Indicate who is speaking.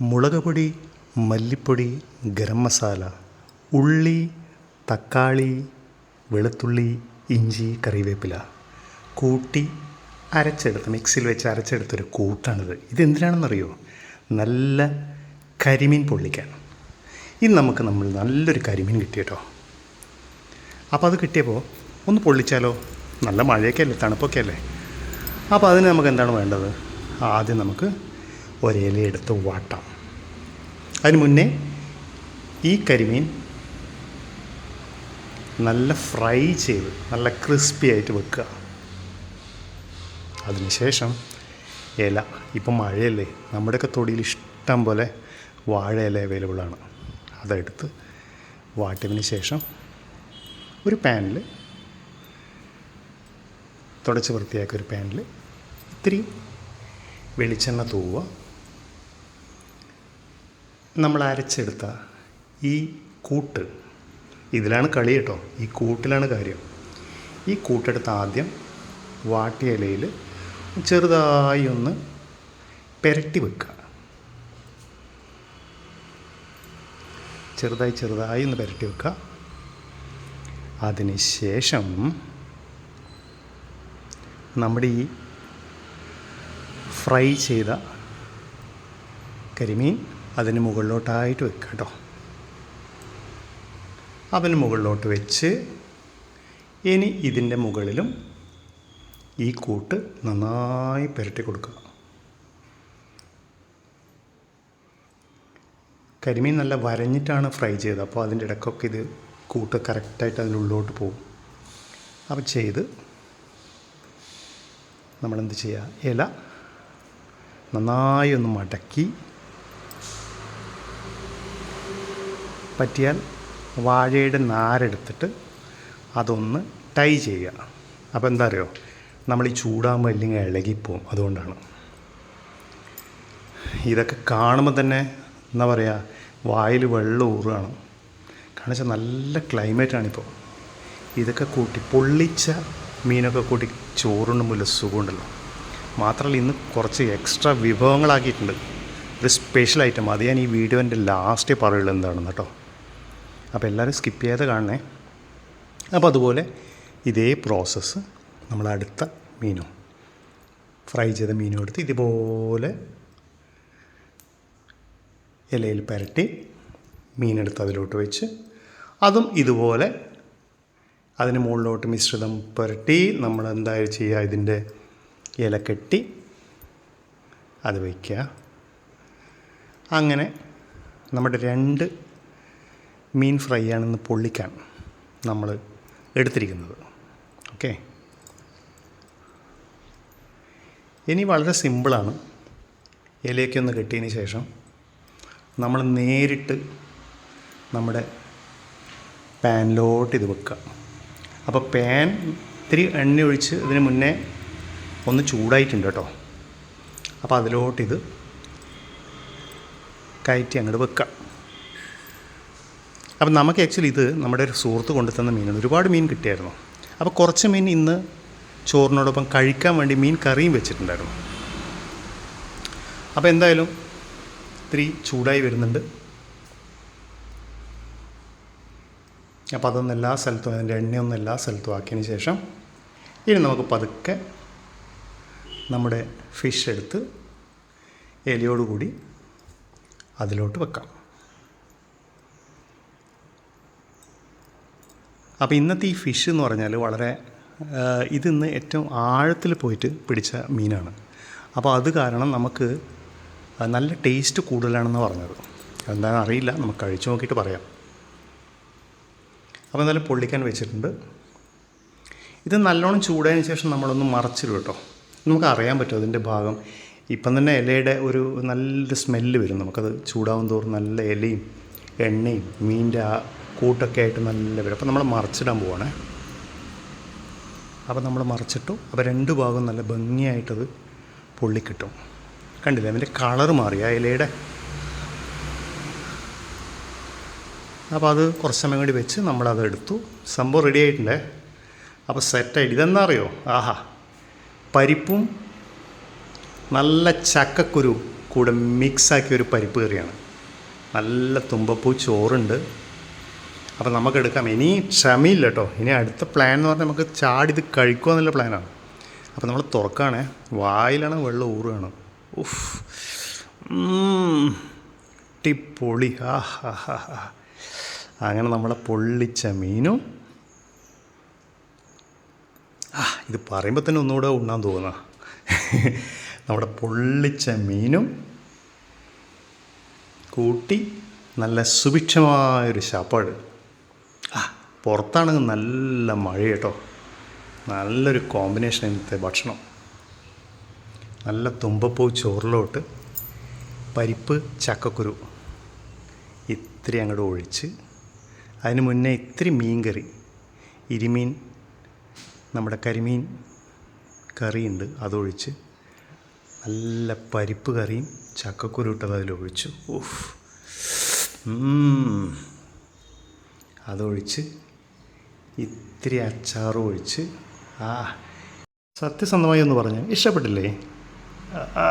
Speaker 1: മുളക് പൊടി മല്ലിപ്പൊടി ഗരം മസാല ഉള്ളി തക്കാളി വെളുത്തുള്ളി ഇഞ്ചി കറിവേപ്പില കൂട്ടി അരച്ചെടുത്ത് മിക്സിയിൽ വെച്ച് അരച്ചെടുത്തൊരു കൂട്ടാണിത്. ഇതെന്തിനാണെന്നറിയോ? നല്ല കരിമീൻ പൊള്ളിക്കാൻ. ഇന്ന് നമുക്ക് നമ്മൾ നല്ലൊരു കരിമീൻ കിട്ടി കേട്ടോ അപ്പോൾ അത് കിട്ടിയപ്പോൾ ഒന്ന് പൊള്ളിച്ചാലോ? നല്ല മഴയൊക്കെ അല്ലേ? തണുപ്പൊക്കെ അല്ലേ? അപ്പോൾ അതിന് നമുക്ക് എന്താണ് വേണ്ടത്? ആദ്യം നമുക്ക് ഒരില എടുത്ത് വാട്ടാം. അതിന് മുന്നേ ഈ കരിമീൻ നല്ല ഫ്രൈ ചെയ്ത് നല്ല ക്രിസ്പി ആയിട്ട് വെക്കുക. അതിനുശേഷം ഇല ഇപ്പം മഴയല്ലേ നമ്മുടെയൊക്കെ തൊടിയിൽ ഇഷ്ടം പോലെ വാഴ ഇല അവൈലബിൾ ആണ്. അതെടുത്ത് വാട്ടിയതിന് ശേഷം ഒരു പാനിൽ തുടച്ച് വൃത്തിയാക്കിയ ഒരു പാനിൽ ഇത്തിരി വെളിച്ചെണ്ണ തൂവുക. നമ്മൾ അരച്ചെടുത്ത ഈ കൂട്ട് ഇതിലാണ് കളി കേട്ടോ. ഈ കൂട്ടിലാണ് കാര്യം. ഈ കൂട്ടെടുത്ത് ആദ്യം വാട്ടിയ ഇലയിൽ ചെറുതായി ഒന്ന് പെരട്ടി വെക്കുക. ചെറുതായി ചെറുതായി ഒന്ന് പെരട്ടി വെക്കുക. അതിന് ശേഷം നമ്മുടെ ഈ ഫ്രൈ ചെയ്ത കരിമീൻ അതിന് മുകളിലോട്ടായിട്ട് വെക്കുക കേട്ടോ. അതിന് മുകളിലോട്ട് വെച്ച് ഇനി ഇതിന്റെ മുകളിലും ഈ കൂട്ട് നന്നായി പുരട്ടി കൊടുക്കുക. കരിമീൻ നല്ല വരഞ്ഞിട്ടാണ് ഫ്രൈ ചെയ്തത്. അപ്പോൾ അതിന്റെ ഇടയ്ക്കൊക്കെ ഇത് കൂട്ട് കറക്റ്റായിട്ട് അതിന്റെ ഉള്ളിലോട്ട് പോകും. അപ്പോൾ ചെയ്ത് നമ്മളെന്ത് ചെയ്യുക? ഇല നന്നായി ഒന്ന് മടക്കി പറ്റിയാൽ വാഴയുടെ നാരെടുത്തിട്ട് അതൊന്ന് ടൈ ചെയ്യുക. അപ്പോൾ എന്താ അറിയോ? നമ്മൾ ഈ ചൂടാകുമ്പോൾ അല്ലെങ്കിൽ ഇളകിപ്പോവും അതുകൊണ്ടാണ്. ഇതൊക്കെ കാണുമ്പോൾ തന്നെ എന്താ പറയുക വായിൽ വെള്ളം ഊറുകയാണ്. കാരണം വെച്ചാൽ നല്ല ക്ലൈമറ്റാണിപ്പോൾ ഇതൊക്കെ കൂട്ടി പൊള്ളിച്ച മീനൊക്കെ കൂട്ടി ചോറുണ്ണുമ്പോൾ സുഖമുണ്ടല്ലോ. മാത്രമല്ല ഇന്ന് കുറച്ച് എക്സ്ട്രാ വിഭവങ്ങളാക്കിയിട്ടുണ്ട്. ഒരു സ്പെഷ്യൽ ഐറ്റം അത് ഞാൻ ഈ വീഡിയോന്റെ ലാസ്റ്റേ പറയുള്ളൂ എന്താണെന്ന് കേട്ടോ. അപ്പോൾ എല്ലാവരും സ്കിപ്പ് ചെയ്യാതെ കാണണേ. അപ്പോൾ അതുപോലെ ഇതേ പ്രോസസ്സ് നമ്മൾ അടുത്ത മീനും ഫ്രൈ ചെയ്ത മീനും എടുത്ത് ഇതുപോലെ ഇലയിൽ പുരട്ടി മീനെടുത്ത് അതിലോട്ട് വെച്ച് അതും ഇതുപോലെ അതിന് മുകളിലോട്ട് മിശ്രിതം പുരട്ടി നമ്മൾ എന്തായാലും ചെയ്യുക? ഇതിന്റെ ഇല കെട്ടി അത് വയ്ക്കുക അങ്ങനെ നമ്മുടെ രണ്ട് മീൻ ഫ്രൈ ആണെന്ന് പൊള്ളിക്കാൻ നമ്മൾ എടുത്തിരിക്കുന്നത്. ഓക്കെ? ഇനി വളരെ സിമ്പിളാണ്. ഇലയൊക്കെ ഒന്ന് കെട്ടിയതിന് ശേഷം നമ്മൾ നേരിട്ട് നമ്മുടെ പാനിലോട്ട് ഇത് വെക്കുക. അപ്പോൾ പാൻ ഇത്തിരി എണ്ണ ഒഴിച്ച് ഇതിന് മുന്നേ ഒന്ന് ചൂടായിട്ടുണ്ട് കേട്ടോ. അപ്പോൾ അതിലോട്ടിത് കയറ്റി അങ്ങോട്ട് വെക്കുക. അപ്പം നമുക്ക് ആക്ച്വലി ഇത് നമ്മുടെ ഒരു സുഹൃത്ത് കൊണ്ടുതന്ന മീനാണ്. ഒരുപാട് മീൻ കിട്ടിയായിരുന്നു. അപ്പോൾ കുറച്ച് മീൻ ഇന്ന് ചോറിനോടൊപ്പം കഴിക്കാൻ വേണ്ടി മീൻ കറിയും വെച്ചിട്ടുണ്ടായിരുന്നു. അപ്പോൾ എന്തായാലും ഇത്തിരി ചൂടായി വരുന്നുണ്ട്. അപ്പോൾ അതൊന്നും എല്ലാ സ്ഥലത്തും അതിന്റെ എണ്ണയൊന്നും എല്ലാ സ്ഥലത്തും ആക്കിയതിന് ശേഷം ഇനി നമുക്ക് പതുക്കെ നമ്മുടെ ഫിഷ് എടുത്ത് എലിയോടുകൂടി അതിലോട്ട് വെക്കാം. അപ്പോൾ ഇന്നത്തെ ഈ ഫിഷ് എന്ന് പറഞ്ഞാൽ വളരെ ഇതിന്ന് ഏറ്റവും ആഴത്തിൽ പോയിട്ട് പിടിച്ച മീനാണ്. അപ്പോൾ അത് കാരണം നമുക്ക് നല്ല ടേസ്റ്റ് കൂടുതലാണെന്ന് പറഞ്ഞത്. എന്താണെന്ന് അറിയില്ല. നമുക്ക് കഴിച്ചു നോക്കിയിട്ട് പറയാം. അപ്പോൾ എന്തായാലും പൊള്ളിക്കാൻ വെച്ചിട്ടുണ്ട്. ഇത് നല്ലോണം ചൂടായതിന് ശേഷം നമ്മളൊന്ന് മറച്ചിടും കേട്ടോ. നമുക്ക് അറിയാൻ പറ്റും അതിന്റെ ഭാഗം. ഇപ്പം തന്നെ ഇലയുടെ ഒരു നല്ലൊരു സ്മെല്ല് വരും. നമുക്കത് ചൂടാവും തോറും നല്ല ഇലയും എണ്ണയും മീനിന്റെ ആ കൂട്ടൊക്കെ ആയിട്ട് നല്ല വരും. അപ്പോൾ നമ്മൾ മറിച്ചിടാൻ പോവാണേ. അപ്പോൾ നമ്മൾ മറിച്ചിട്ടു അപ്പോൾ രണ്ട് ഭാഗം നല്ല ഭംഗിയായിട്ടത് പൊള്ളിക്കിട്ടും. കണ്ടില്ലേ? അതിന്റെ കളർ മാറി ആ ഇലയുടെ. അപ്പോൾ അത് കുറച്ച് സമയം കൂടി വെച്ച് നമ്മളത് എടുത്തു. സംഭവം റെഡി ആയിട്ടുണ്ടേ. അപ്പോൾ സെറ്റായിട്ട് ഇതെന്നാ അറിയോ? ആഹാ. പരിപ്പും നല്ല ചക്കക്കുരു കൂടെ മിക്സാക്കിയ ഒരു പരിപ്പ് കറിയാണ്. നല്ല തുമ്പപ്പൂ ചോറുണ്ട്. അപ്പോൾ നമുക്ക് എടുക്കാം ഇനി ക്ഷമയില്ല കേട്ടോ ഇനി അടുത്ത പ്ലാൻ എന്ന് പറഞ്ഞാൽ നമുക്ക് ചാടി ഇത് കഴിക്കുക എന്നുള്ള പ്ലാനാണ് അപ്പോൾ നമ്മൾ തുറക്കുകയാണേ വായിലാണ് വെള്ളം ഊറുകയാണ് ഉഫ്. ടിപ്പൊളി ആ ഹാ ഹാ ഹാ അങ്ങനെ നമ്മളെ പൊള്ളിച്ച മീനും. ആ ഇത് പറയുമ്പോൾ തന്നെ ഒന്നുകൂടെ ഉണ്ണാൻ തോന്നുക നമ്മുടെ പൊള്ളിച്ച മീനും. കൂട്ടി നല്ല സുഭിക്ഷമായൊരു ശാപ്പാട്. ആ പുറത്താണെങ്കിൽ നല്ല മഴ കേട്ടോ. നല്ലൊരു കോമ്പിനേഷൻ ഇന്നത്തെ ഭക്ഷണം. നല്ല തുമ്പപ്പൂ ചോറിലോട്ട് പരിപ്പ് ചക്കക്കുരു ഇത്തിരി അങ്ങോട്ട് ഒഴിച്ച് അതിന് മുന്നേ ഇത്തിരി മീൻ കറി ഇരുമീൻ നമ്മുടെ കരിമീൻ കറിയുണ്ട് അതൊഴിച്ച് നല്ല പരിപ്പ് കറിയും ചക്കക്കുരു ഇട്ടത് അതിലൊഴിച്ചു ഉം. അതൊഴിച്ച് ഇത്തിരി അച്ചാറും ഒഴിച്ച് ആ സത്യസന്ധമായി ഒന്ന് പറഞ്ഞു. ഇഷ്ടപ്പെട്ടില്ലേ? ആ